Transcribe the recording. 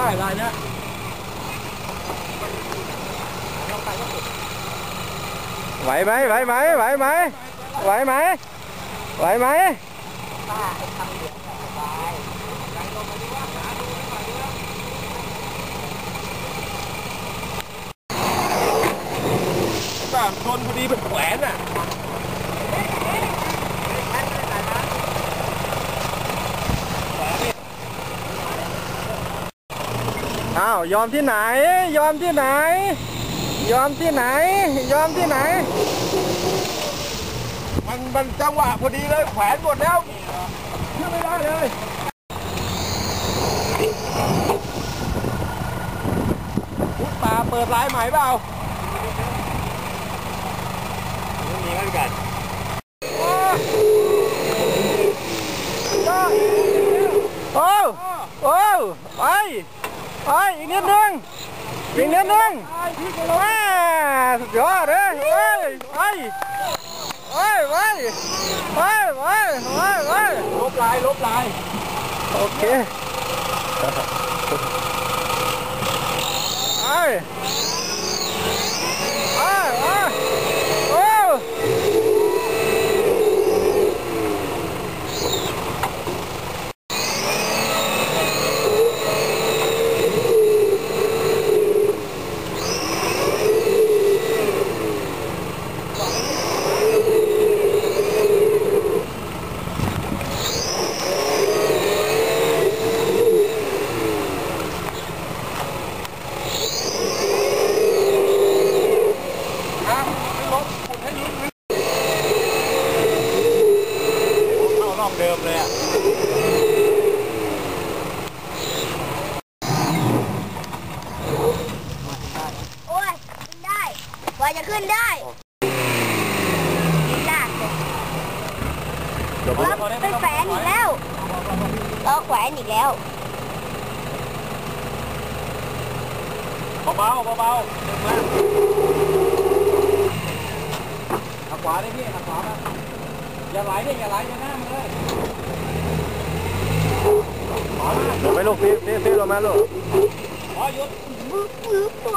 ได้ลายเนี้ยไหวไหมไหวไหมไหวไหมไหวไหมไหวไหมแบบชนพอดีเป็นแขวนอะ อ้าวยอมที่ไหน ยอมที่ไหน ยอมที่ไหน ยอมที่ไหน มันมันจังหวะพอดีเลยแขวนหมดแล้วเชื่อไม่ได้เลยพุทธตาเปิดลายใหม่เปล่าไม่มีก็กันโอ้ โอ้ ไป ไปอีกนิดนึงอีกนิดนึงว้าสุดยอดเลยเฮ้ยไปไปไปไปไปไปไปลบลายลบลายโอเคไปไปไปโอ้ นะไม่ลบขุดให้ลึกลึกเข้า รอบเดิมเลยอะโอ้ยขึ้นได้กว่าจะขึ้นได้ยากเลยเราเป็นแฝนอีกแล้วเราแขวนอีกแล้วเบาๆเบาๆดึงมาหักขวาได้พี่หักขวามาอย่าไหลดิอย่าไหลอย่าหน้า มันเลยขว